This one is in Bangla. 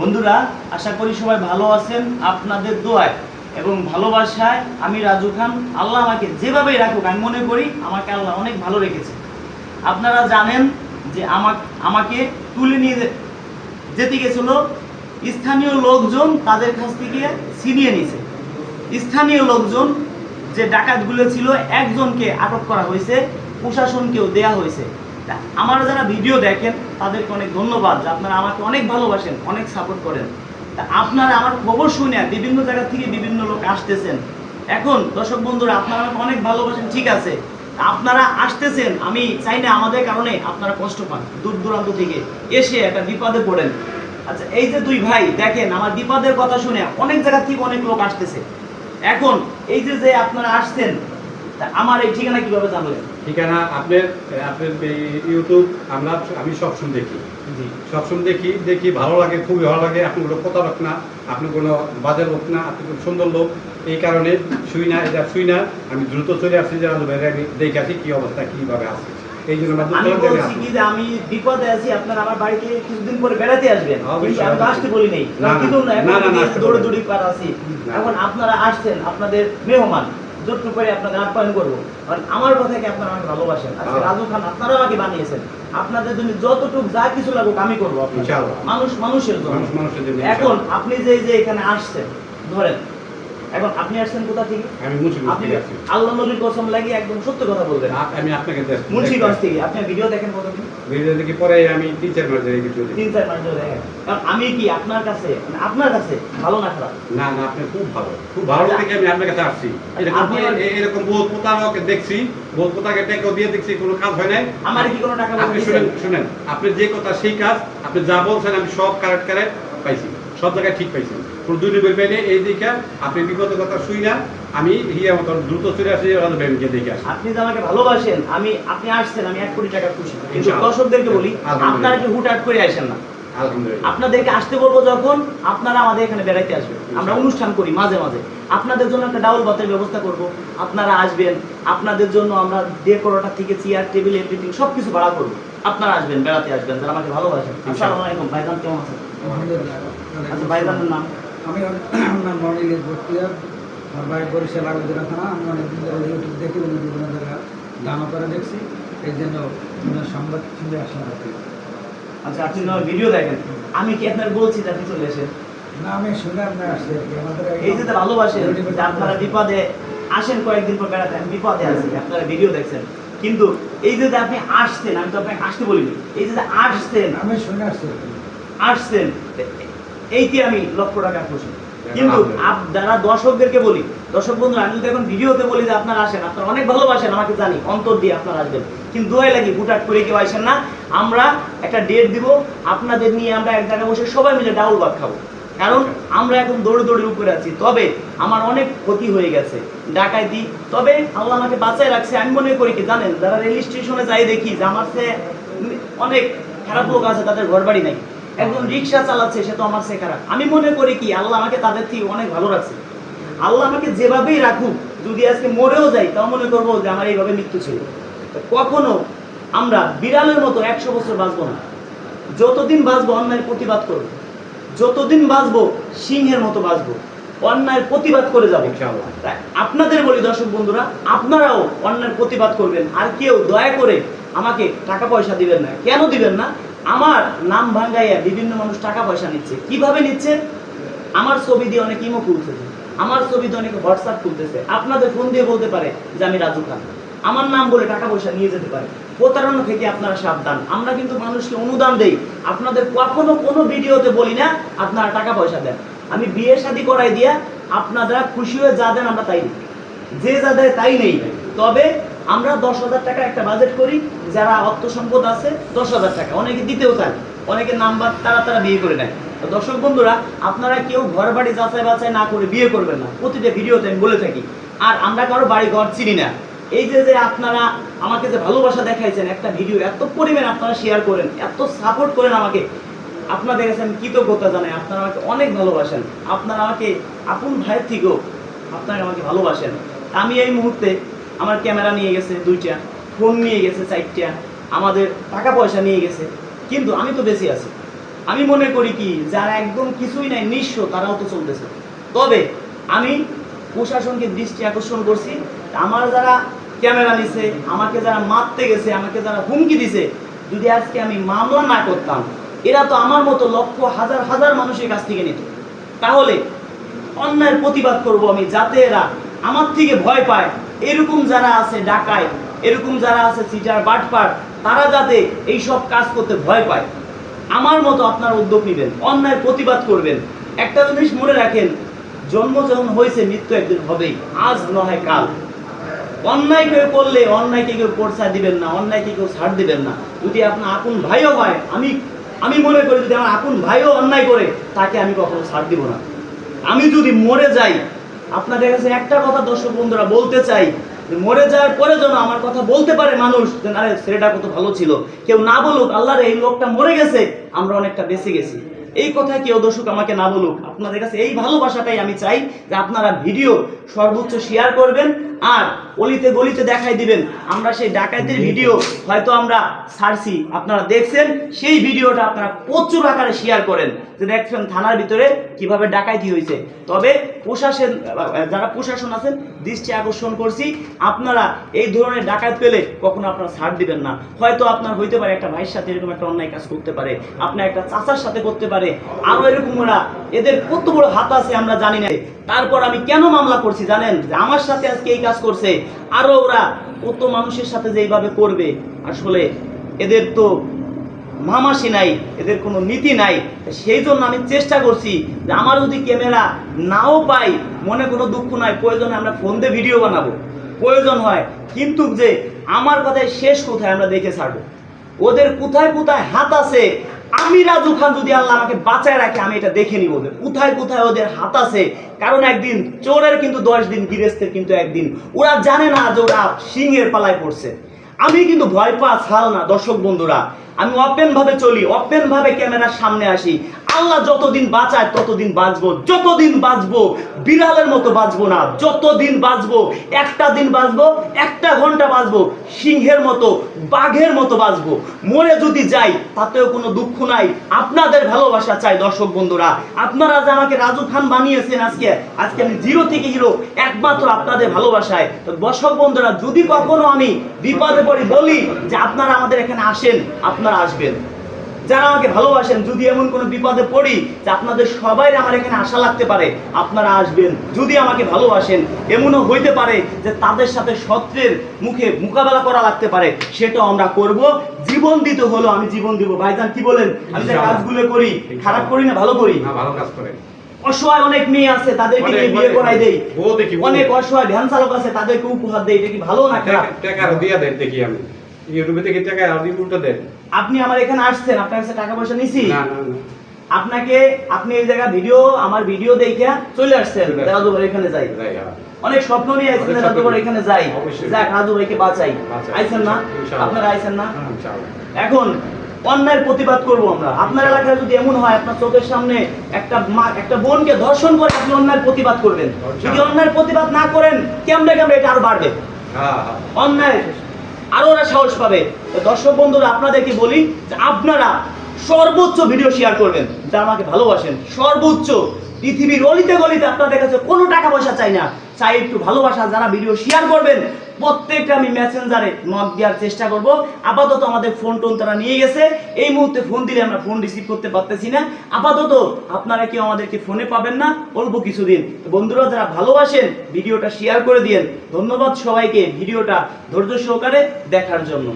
বন্ধুরা, আশা করি সবাই ভালো আছেন আপনাদের দোয়ায় এবং ভালোবাসায় আমি রাজু খান। আল্লাহ আমাকে যেভাবেই রাখুক, আমি মনে করি আমাকে আল্লাহ অনেক ভালো রেখেছে। আপনারা জানেন যে আমাকে আমাকে তুলে নিয়ে যেতে গেছিল, স্থানীয় লোকজন তাদের কাছ থেকে ছিনিয়ে নিছে স্থানীয় লোকজন যে ডাকাতগুলো ছিল, একজনকে আটক করা হয়েছে, প্রশাসনকেও দেয়া হয়েছে। আমার যারা ভিডিও দেখেন, তাদেরকে অনেক ধন্যবাদ যে আপনারা আমাকে অনেক ভালোবাসেন, অনেক সাপোর্ট করেন। তা আপনারা আমার খবর শুনে বিভিন্ন জায়গা থেকে বিভিন্ন লোক আসতেছেন। এখন, দর্শক বন্ধুরা, আপনারা আমাকে অনেক ভালোবাসেন, ঠিক আছে। আপনারা আসতেছেন, আমি চাই না আমাদের কারণে আপনারা কষ্ট পান, দূর দূরান্ত থেকে এসে একটা বিপদে পড়েন। আচ্ছা এই যে দুই ভাই, দেখেন, আমার বিপদের কথা শুনে অনেক জায়গা থেকে অনেক লোক আসতেছে। এখন, এই যে যে আপনারা আসছেন আমার এই ঠিকানা কীভাবে জানলেন? ঠিকানা আপনার আপনার ইউটিউব আমরা আমি সবসময় দেখি। জি। সবসময় দেখি দেখি ভালো লাগে খুবই ভালো লাগে। আপনি কোনো প্রতারক না আপনি কোনো বাজার লোক না আপনি খুব সুন্দর লোক। এই কারণে শুই না এটা শুই না। আমি দ্রুত চলে আসছি যে রাজু ভাইয়ের আমি দেখে আসি কী অবস্থা কীভাবে আছে। এই জন্য আমি বলছি আসি। কি যে আমি বিপদে আছি আপনারা আমার বাড়িতে কিছুদিন পরে বেড়াতে আসবেন। কিন্তু আমি আসতে বলি নেই। কিন্তু দৌড়ে দৌড়ি পার আছি। এখন আপনারা আসছেন আপনাদের মেহমান। যতটুকু পারি আপনাদের আপ্যায়ন করব। কারণ আমার কথাকে আপনারা আমাকে ভালোবাসেন। আজকে হ্যাঁ। রাজু খান আপনারা আমাকে বানিয়েছেন। আপনাদের জন্য যতটুকু যা কিছু লাগুক আমি করব মানুষ মানুষের জন্য। মানুষ মানুষের জন্য এখন আপনি যে যে এখানে আসছেন ধরেন এখন আপনি আসছেন কোথা থেকে? আমি মুন্সিগঞ্জ থেকে আসছি। আল্লাহ নবীর কসম একদম সত্য কথা বলবেন। আমি আপনাকে মুন্সিগঞ্জ থেকে। আপনি ভিডিও দেখেন কতদিন? ভিডিও দেখি পরে আমি তিন চার মাস ধরে ভিডিও দেখি। তিন চার মাস ধরে কারণ আমি কি আপনার কাছে মানে আপনার কাছে ভালো না খারাপ? না না আপনি খুব ভালো। খুব ভালো থেকে আমি আপনার কাছে আসছি। এরকম আপনি- এ- এরকম বহুত প্রতারক দেখছি। বহুত প্রতারকে টেকও দিয়ে দেখছি কোনো কাজ হয় নাই। আমার কি কোনো টাকা আপনি শুনেন শুনেন। আপনি যে কথা সেই কাজ আপনি যা বলছেন আমি সব কারেক্ট কারেক্ট পাইছি। সব জায়গায় ঠিক পাইছি কোনো দুই নম্বর পেলে এই দিকে আপনি বিগত কথা শুই না আমি হিয়া মতন দ্রুত চলে আসি ব্যাংকে দেখে আসি আপনি যে আমাকে ভালোবাসেন আমি আপনি আসছেন আমি এক কোটি টাকা খুশি কিন্তু। দর্শকদেরকে বলি। আপনারা কি হুট করে আসেন না আপনাদেরকে আসতে বলব যখন আপনারা আমাদের এখানে বেড়াইতে আসবেন। আমরা অনুষ্ঠান করি মাঝে মাঝে। আপনাদের জন্য একটা ডাউল বাতের ব্যবস্থা করব। আপনারা আসবেন আপনাদের জন্য আমরা ডেকোরেটার থেকে চেয়ার টেবিল এভরিথিং সব কিছু ভাড়া করব। আপনারা আসবেন বেড়াতে আসবেন যারা আমাকে ভালোবাসেন। আসসালামু আলাইকুম ভাইজান কেমন আছেন? আচ্ছা ভাইজানের নাম? আমি আমার নাম রনিল ভর্তিয়ার আমার ভাই বরিশাল আবেদনা থানা। আমি অনেকদিন ধরে ইউটিউব দেখি বিভিন্ন জায়গায় দানা করে দেখছি। এই জন্য সংবাদ শুনে আসলাম আর কি। আচ্ছা আপনি না ভিডিও দেখেন। আমি কি আপনার বলছি যে আপনি চলে এসেন না আমি শুনে আপনি আসছি আমাদের এই যে ভালোবাসেন যে আপনারা বিপদে আসেন কয়েকদিন পর বেড়াতে আমি বিপদে আছি আপনারা ভিডিও দেখছেন। কিন্তু এই যে আপনি আসছেন আমি তো আপনাকে আসতে বলিনি এই যে আসছেন আমি শুনে আসছি। আসছেন এইটি আমি লক্ষ টাকা খুশি কিন্তু যারা দর্শকদেরকে বলি দর্শক বন্ধু আমি যদি এখন ভিডিওতে বলি যে আপনারা আসেন আপনারা অনেক ভালোবাসেন আমাকে জানি অন্তর দিয়ে আপনারা আসবেন। কিন্তু দোয়াই লাগি হুটহাট করে কেউ আসেন না। আমরা একটা ডেট দিব আপনাদের নিয়ে আমরা এক জায়গায় বসে সবাই মিলে ডাউল ভাত খাব। কারণ আমরা এখন দৌড়ে দৌড়ে উপরে আছি। তবে আমার অনেক ক্ষতি হয়ে গেছে ডাকাইতি তবে আল্লাহ আমাকে বাঁচায় রাখছে। আমি মনে করি কি জানেন যারা রেল স্টেশনে যাই দেখি যে আমার সে অনেক খারাপ লোক আছে তাদের ঘর বাড়ি নাই। একজন রিক্সা চালাচ্ছে সে তো আমার সে খারাপ আমি মনে করি কি আল্লাহ আমাকে তাদের থেকে অনেক ভালো রাখছে। আল্লাহ আমাকে যেভাবেই রাখুক যদি আজকে মরেও যাই তাও মনে করব যে আমার এইভাবে মৃত্যু ছিল। কখনো আমরা বিড়ালের মতো একশো বছর বাঁচবো না। যতদিন বাঁচবো অন্যায়ের প্রতিবাদ করব। যতদিন বাঁচবো সিংহের মতো বাঁচবো। অন্যায়ের প্রতিবাদ করে যাব। আপনাদের বলি দর্শক বন্ধুরা আপনারাও অন্যায়ের প্রতিবাদ করবেন। আর কেউ দয়া করে আমাকে টাকা পয়সা দিবেন না। কেন দিবেন না? আমার নাম ভাঙ্গাইয়া বিভিন্ন মানুষ টাকা পয়সা নিচ্ছে। কীভাবে নিচ্ছে? আমার ছবি দিয়ে অনেক ইমো খুলতেছে আমার ছবি দিয়ে অনেকে হোয়াটসঅ্যাপ খুলতেছে আপনাদের ফোন দিয়ে বলতে পারে যে আমি রাজু খান। আমার নাম বলে টাকা পয়সা নিয়ে যেতে পারে। প্রতারণা থেকে আপনারা সাবধান। আমরা কিন্তু মানুষকে অনুদান দেই। আপনাদের কখনো কোনো ভিডিওতে বলি না, আপনারা টাকা পয়সা দেন। আমি বিয়ে শাদী করাই দিয়া আপনারা খুশি হয়ে যা দেন আমরা তাই যে যা দেয় তাই নেই। তবে আমরা দশ হাজার টাকা একটা বাজেট করি, যারা অর্থ সম্পদ আছে, দশ হাজার টাকা। অনেকে দিতেও চায়, অনেকে নাম্বার তারা তারা বিয়ে করে নেয়। দর্শক বন্ধুরা, আপনারা কেউ ঘর বাড়ি যাচাই বাছাই না করে বিয়ে করবেন না। প্রতিটা ভিডিওতে আমি বলে থাকি। আর আমরা কারও বাড়ি ঘর চিনি না। এই যে যে আপনারা আমাকে যে ভালোবাসা দেখাইছেন, একটা ভিডিও এত পরিমাণ আপনারা শেয়ার করেন, এত সাপোর্ট করেন আমাকে। আপনাদের কাছে আমি কৃতজ্ঞতা জানাই। আপনারা আমাকে অনেক ভালোবাসেন। আপনারা আমাকে আপন ভাইয়ের থেকেও আপনারা আমাকে ভালোবাসেন। আমি এই মুহূর্তে আমার ক্যামেরা নিয়ে গেছে দুইটা ফোন নিয়ে গেছে চারটা, আমাদের টাকা পয়সা নিয়ে গেছে। কিন্তু আমি তো বেশি আছি। আমি মনে করি কি, যারা একদম কিছুই নাই, নিঃস্ব, তারাও তো চলতেছে। তবে আমি প্রশাসনকে দৃষ্টি আকর্ষণ করছি, আমার যারা ক্যামেরা নিছে, আমাকে যারা মারতে গেছে, আমাকে যারা হুমকি দিছে, যদি আজকে আমি মামলা না করতাম, এরা তো আমার মতো লক্ষ, হাজার হাজার মানুষের কাছ থেকে নিত। তাহলে অন্যায়ের প্রতিবাদ করব আমি যাতে এরা আমার থেকে ভয় পায়। এরকম যারা আছে ডাকায় এরকম যারা আছে সিটার বাটপার, তারা যাতে এই সব কাজ করতে ভয় পায়। আমার মতো আপনার উদ্যোগ নেবেন, অন্যায় প্রতিবাদ করবেন। একটা জিনিস মনে রাখেন, জন্ম যখন হয়েছে, মৃত্যু একদিন হবেই, আজ নয় কাল। অন্যায় কেউ করলে, অন্যায়কে কেউ পড়ছায় দিবেন না, অন্যায়কে কেউ ছাড় দিবেন না। যদি আপনার আপন ভাইও হয়, আমি আমি মনে করি যদি আমার আপন ভাইও অন্যায় করে, তাকে আমি কখনো ছাড় দিব না। আমি যদি মরে যাই আপনাদের কাছে একটা কথা দর্শক বন্ধুরা বলতে চাই মরে যাওয়ার পরে যেন আমার কথা বলতে পারে মানুষ যে আরে ছেলেটা কত ভালো ছিল। কেউ না বলুক, আল্লাহরে এই লোকটা মরে গেছে, আমরা অনেকটা বেঁচে গেছি। এই কথা কেউ দর্শক আমাকে না বলুক, আপনাদের কাছে এই ভালোবাসাটাই আমি চাই যে আপনারা ভিডিও সর্বোচ্চ শেয়ার করবেন, আর অলিতে গলিতে দেখাই দিবেন। আমরা সেই ডাকাতের ভিডিও হয়তো আমরা ছাড়ছি। আপনারা দেখছেন, সেই ভিডিওটা আপনারা প্রচুর আকারে শেয়ার করেন। যে দেখছেন থানার ভিতরে কীভাবে ডাকাইতি হয়েছে। তবে প্রশাসন, যারা প্রশাসন আছেন, দৃষ্টি আকর্ষণ করছি। আপনারা এই ধরনের ডাকাত পেলে কখনো আপনারা ছাড় দিবেন না। হয়তো আপনার হইতে পারে একটা ভাইয়ের সাথে এরকম একটা অন্যায় কাজ করতে পারে। আপনার একটা চাচার সাথে করতে পারে। আরও এরকম ওরা, এদের কত বড় হাত আছে আমরা জানি না। তারপর আমি কেন মামলা করছি জানেন? যে আমার সাথে আজকে এই কাজ করছে। আরও ওরা কত মানুষের সাথে যে এইভাবে করবে, আসলে এদের তো মামাসি নাই, এদের কোনো নীতি নাই। সেই জন্য আমি চেষ্টা করছি যে আমার যদি ক্যামেরা নাও পাই, মনে কোনো দুঃখ নাই, প্রয়োজনে আমরা ফোন দিয়ে ভিডিও বানাবো। প্রয়োজন হয়, কিন্তু যে আমার কথায় শেষ কোথায় আমরা দেখে ছাড়বো? ওদের কোথায় কোথায় হাত আছে আমি রাজু খান যদি আল্লাহ আমাকে বাঁচায় রাখে, আমি এটা দেখে নিব ওদের কোথায় কোথায় ওদের হাত আছে। কারণ একদিন চোরের কিন্তু দশ দিন গিরেস্তের কিন্তু একদিন। ওরা জানে না যে ওরা সিংহের পালায় পড়ছে। আমি কিন্তু ভয় পা ছাল না, দর্শক বন্ধুরা। আমি অপেন ভাবে চলি অপেন ভাবে ক্যামেরার সামনে আসি। আল্লাহ যতদিন বাঁচায় ততদিন বাঁচবো, যতদিন বাঁচবো, বিড়ালের মতো বাঁচবো না, যতদিন বাঁচবো, একটা দিন বাঁচবো, একটা ঘণ্টা বাঁচবো, সিংহের মতো, বাঘের মতো বাঁচবো। মরে যদি যাই, তাতেও কোনো দুঃখ নাই। আপনাদের ভালোবাসা চাই, দর্শক বন্ধুরা। আপনারা যে আমাকে রাজু খান বানিয়েছেন আজকে আজকে আমি জিরো থেকে হিরো, একমাত্র আপনাদের ভালোবাসায়। তো দর্শক বন্ধুরা, যদি কখনো আমি বিপদে পড়ি, বলি যে আপনারা আমাদের এখানে আসেন, আপনারা আসবেন। যারা আমাকে ভালোবাসেন যদি এমন কোনো বিপদে পড়ি যে আপনাদের সবাই আমার এখানে আশা লাগতে পারে আপনারা আসবেন। যদি আমাকে ভালোবাসেন এমনও হইতে পারে যে তাদের সাথে শত্রের মুখে মোকাবেলা করা লাগতে পারে সেটাও আমরা করব। জীবন দিতে হলো আমি জীবন দিব। ভাইজান কি বলেন? আমি যে কাজগুলো করি খারাপ করি না ভালো করি? না ভালো কাজ করে। অসহায় অনেক মেয়ে আছে তাদেরকে নিয়ে বিয়ে করাই দেই। অনেক অসহায় ভ্যান চালক আছে তাদেরকে উপহার দেই এটা কি ভালো না খারাপ? টাকা দিয়া দেন দেখি আমি। ইউটিউবে দেখি টাকা আর উল্টো দেন। আপনি আমার এখানে আসছেন আপনার কাছে টাকা পয়সা নিছি। না না না। আপনাকে আপনি এই জায়গা ভিডিও আমার ভিডিও দেখে চলে আসছেন চলে আসছি। রাজু ভাই এখানে যাই। হ্যাঁ। অনেক স্বপ্ন নিয়ে আসছেন অনেক রাজু স্বপ্ন ভাই এখানে যাই। যাক রাজু ভাইকে বাঁচাই। আইছেন না? আপনারা আইছেন না? ইনশাআল্লাহ। এখন অন্যায়ের প্রতিবাদ করব আমরা। আপনার এলাকায় যদি এমন হয় আপনার চোখের সামনে একটা মা একটা বোনকে ধর্ষণ করে আপনি অন্যায়ের প্রতিবাদ করবেন। যদি অন্যায়ের প্রতিবাদ না করেন কেমনে কেমনে এটা আরও বাড়বে? হ্যাঁ হ্যাঁ। অন্যায় আরও ওরা সাহস পাবে। দর্শক বন্ধুরা, আপনাদেরকে বলি যে আপনারা সর্বোচ্চ ভিডিও শেয়ার করবেন, যা আমাকে ভালোবাসেন। সর্বোচ্চ পৃথিবীর অলিতে গলিতে আপনাদের কাছে কোনো টাকা পয়সা চাই না। চাই একটু ভালোবাসা, যারা ভিডিও শেয়ার করবেন প্রত্যেকটা আমি মেসেঞ্জারে নক দেওয়ার চেষ্টা করব। আপাতত আমাদের ফোন টোন তারা নিয়ে গেছে। এই মুহূর্তে ফোন দিলে আমরা ফোন রিসিভ করতে পারতেছি না। আপাতত আপনারা কেউ আমাদেরকে ফোনে পাবেন না। অল্প কিছুদিন। বন্ধুরা, যারা ভালোবাসেন, ভিডিওটা শেয়ার করে দিয়েন। ধন্যবাদ সবাইকে ভিডিওটা ধৈর্য সহকারে দেখার জন্য।